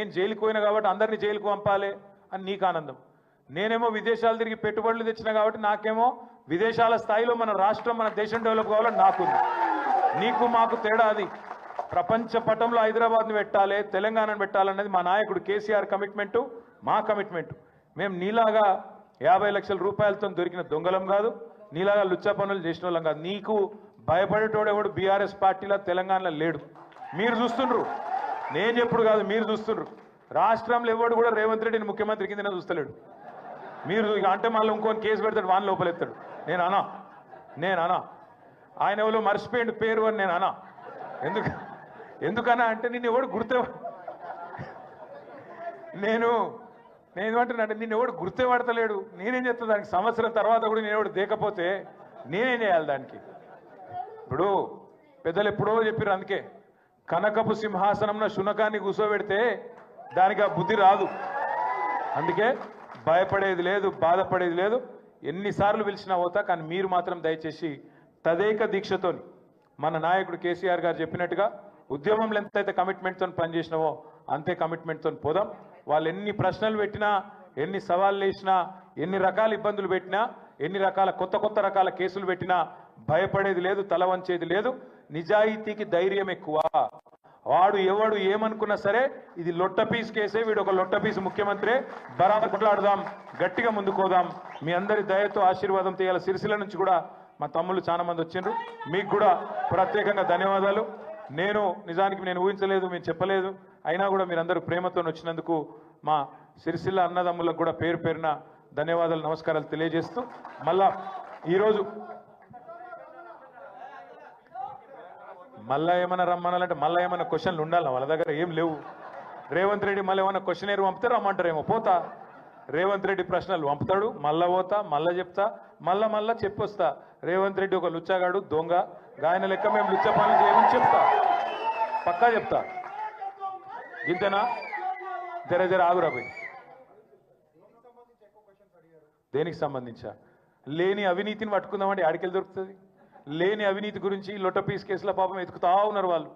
నేను జైలుకు పోయినా కాబట్టి అందరినీ జైలుకు పంపాలి అని నీకు ఆనందం. నేనేమో విదేశాలు తిరిగి పెట్టుబడులు తెచ్చినా కాబట్టి నాకేమో విదేశాల స్థాయిలో మన రాష్ట్రం మన దేశం డెవలప్ కావాలని నాకు నీకు మాకు తేడా అది. ప్రపంచ పటంలో హైదరాబాద్ని పెట్టాలి తెలంగాణను పెట్టాలన్నది మా నాయకుడు కేసీఆర్ కమిట్మెంటు మా కమిట్మెంట్. మేము నీలాగా యాభై లక్షల రూపాయలతో దొరికిన దొంగలం కాదు నీలాగా లుచ్చ పనులు చేసిన వాళ్ళం కాదు. నీకు భయపడేటోడెవడు బీఆర్ఎస్ పార్టీలో తెలంగాణలో లేడు. మీరు చూస్తుండ్రు. నేను చెప్పుడు కాదు మీరు చూస్తుండ్రు రాష్ట్రంలో ఎవడు కూడా రేవంత్ రెడ్డిని ముఖ్యమంత్రి కింద చూస్తలేడు. మీరు అంటే మళ్ళీ ఇంకోని కేసు పెడతాడు వాన్ లోపలెత్తాడు నేను అనా. నేను అనా. ఆయన ఎవరో మర్చిపోయిండు పేరు అని నేను అనా. ఎందుకు ఎందుకన్నా అంటే నిన్ను ఎవడు గుర్తే నేను నేను ఏమంటున్నాను అంటే నిన్ను ఎవడు గుర్తే పడతలేడు. నేనేం చేస్తా దానికి సంవత్సరం తర్వాత కూడా నేను ఎవడు దేకపోతే నేనేం చేయాలి దానికి? ఇప్పుడు పెద్దలు ఎప్పుడో చెప్పారు అందుకే. కనకపు సింహాసనంలో శునకాన్ని కూర్చోబెడితే దానికి ఆ బుద్ధి రాదు. అందుకే భయపడేది లేదు బాధపడేది లేదు. ఎన్నిసార్లు పిలిచినా పోతా కానీ మీరు మాత్రం దయచేసి తదేక దీక్షతోని మన నాయకుడు కేసీఆర్ గారు చెప్పినట్టుగా ఉద్యమంలో ఎంతైతే కమిట్మెంట్తో పనిచేసినావో అంతే కమిట్మెంట్తో పోదాం. వాళ్ళు ఎన్ని ప్రశ్నలు పెట్టినా ఎన్ని సవాళ్ళు వేసినా ఎన్ని రకాల ఇబ్బందులు పెట్టినా ఎన్ని రకాల కొత్త కొత్త రకాల కేసులు పెట్టినా భయపడేది లేదు తల వంచేది లేదు. నిజాయితీకి ధైర్యం ఎక్కువ. వాడు ఎవడు ఏమనుకున్నా సరే ఇది లొట్ట పీస్ కేసే వీడు ఒక లొట్ట పీస్ ముఖ్యమంత్రి. బరాబర్ కొట్లాడదాం గట్టిగా ముందుకోదాం. మీ అందరి దయతో ఆశీర్వాదం తీయాలి సిరిసిల నుంచి కూడా మా తమ్ముళ్ళు చాలా మంది వచ్చిండ్రు. మీకు కూడా ప్రత్యేకంగా ధన్యవాదాలు. నేను నిజానికి నేను ఊహించలేదు మేము చెప్పలేదు. అయినా కూడా మీరందరూ ప్రేమతో వచ్చినందుకు మా సిరిసిల్ల అన్నదమ్ములకు కూడా పేరు పేరున ధన్యవాదాలు నమస్కారాలు తెలియజేస్తూ మళ్ళా ఈరోజు మళ్ళా ఏమైనా రమ్మనాలంటే మళ్ళా ఏమైనా క్వశ్చన్లు ఉండాలి? వాళ్ళ దగ్గర ఏం లేవు. రేవంత్ రెడ్డి మళ్ళీ ఏమైనా క్వశ్చన్ ఏరు పంపితే రమ్మంటారేమో. పోతా. రేవంత్ రెడ్డి ప్రశ్నలు పంపుతాడు. మళ్ళా పోతా మళ్ళా చెప్తా మళ్ళా మళ్ళా చెప్పొస్తా. రేవంత్ రెడ్డి ఒక లుచ్చాగాడు దొంగ. గాయన లెక్క మేము లుచ్చ పనులు చేయమని చెప్తా. పక్కా చెప్తా. ఇంతేనా? జర జర ఆగురా పోయి. దేనికి సంబంధించా? లేని అవినీతిని పట్టుకుందామంటే ఆడికెళ్ళి దొరుకుతుంది? లేని అవినీతి గురించి లొట్ట పీస్ కేసుల పాపం ఎతుకుతా ఉన్నారు వాళ్ళు.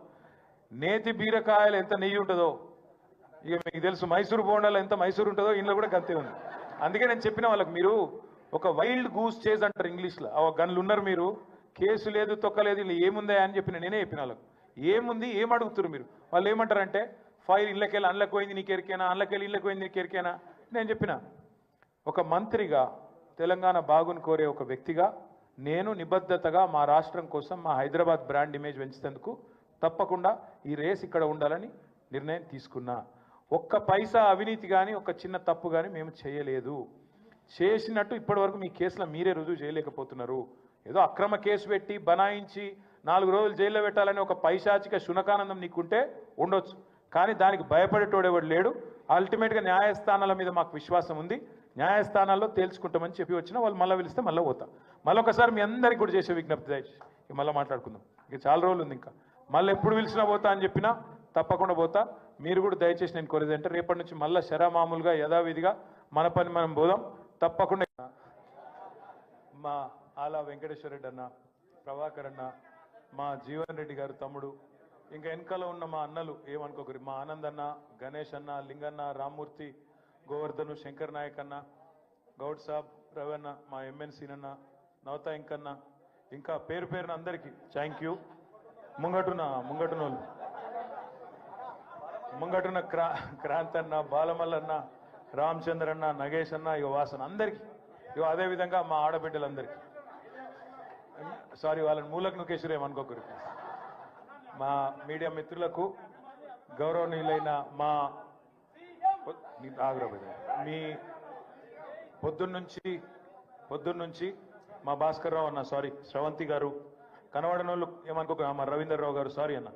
నేతి బీరకాయలు ఎంత నెయ్యి ఉంటుందో? ఇక మీకు తెలుసు మైసూరు బోండాలు ఎంత మైసూరు ఉంటుందో ఇంట్లో కూడా గంతే ఉంది. అందుకే నేను చెప్పిన వాళ్ళకి మీరు ఒక వైల్డ్ గూస్ చేజ్ అంటారు ఇంగ్లీష్లో. ఆ గన్లు ఉన్నారు మీరు. కేసు లేదు తొక్కలేదు ఇలా ఏముందా అని చెప్పిన నేనే చెప్పిన వాళ్ళకి. ఏముంది ఏం అడుగుతున్నారు మీరు? వాళ్ళు ఏమంటారంటే ఫైల్ ఇళ్ళకెళ్ళి అండ్లకు పోయింది నీకు ఎరికేనా? అండ్లకెళ్ళి ఇళ్ళకి పోయింది నీకు ఎరికేనా? నేను చెప్పిన ఒక మంత్రిగా తెలంగాణ బాగుని కోరే ఒక వ్యక్తిగా నేను నిబద్ధతగా మా రాష్ట్రం కోసం మా హైదరాబాద్ బ్రాండ్ ఇమేజ్ పెంచేందుకు తప్పకుండా ఈ రేస్ ఇక్కడ ఉండాలని నిర్ణయం తీసుకున్నా. ఒక్క పైసా అవినీతి కానీ ఒక చిన్న తప్పు కానీ మేము చేయలేదు. చేసినట్టు ఇప్పటివరకు మీ కేసులో మీరే రుజువు చేయలేకపోతున్నారు. ఏదో అక్రమ కేసు పెట్టి బనాయించి నాలుగు రోజులు జైల్లో పెట్టాలని ఒక పైశాచిక శునకానందం నీకుంటే ఉండొచ్చు. కానీ దానికి భయపడేటోడెవడు లేడు. అల్టిమేట్గా న్యాయస్థానాల మీద మాకు విశ్వాసం ఉంది. న్యాయస్థానాల్లో తేల్చుకుంటామని చెప్పి వచ్చినా వాళ్ళు మళ్ళీ పిలిస్తే మళ్ళీ పోతా. మళ్ళీ ఒకసారి మీ అందరికి కూడా చేసే విజ్ఞప్తి దయచేసి ఇక మళ్ళీ మాట్లాడుకుందాం. ఇక చాలా రోజులు ఉంది ఇంకా. మళ్ళీ ఎప్పుడు పిలిచినా పోతా అని చెప్పినా తప్పకుండా పోతా. మీరు కూడా దయచేసి నేను కోరేది అంటే రేపటి నుంచి మళ్ళీ శరా మామూలుగా యథావిధిగా మన పని మనం పోదాం. తప్పకుండా మా ఆలా వెంకటేశ్వర రెడ్డి అన్న ప్రభాకర్ అన్న మా జీవన్ రెడ్డి గారు తమ్ముడు ఇంకా వెనకాల ఉన్న మా అన్నలు ఏమనుకోకరు మా ఆనంద్ అన్న గణేష్ అన్న లింగన్న రామ్మూర్తి గోవర్ధను శంకర్ నాయక్ అన్న గౌడ్ సాబ్ రవన్న మా ఎంఎన్సీ నవతా ఇంకన్న ఇంకా పేరు పేరున అందరికీ థ్యాంక్ యూ ముంగటున ముంగటున వాళ్ళు ముంగటున క్రా క్రాంత్ అన్న బాలమల్లన్న రామచంద్ర అన్న నగేష్ అన్న ఇక వాసన అందరికీ. ఇక అదేవిధంగా మా ఆడబిడ్డలందరికీ. సారీ వాళ్ళని మూలకు నుకేశ్వరు మా మీడియా మిత్రులకు గౌరవనీయులైన మా పొ- నీ- మీ పొద్దున్నుంచి పొద్దున్నుంచి మా భాస్కర్ రావు అన్న సారీ శ్రవంతి గారు కనబడనోళ్ళు ఏమనుకో మా రవీందర్ రావు గారు సారీ అన్న.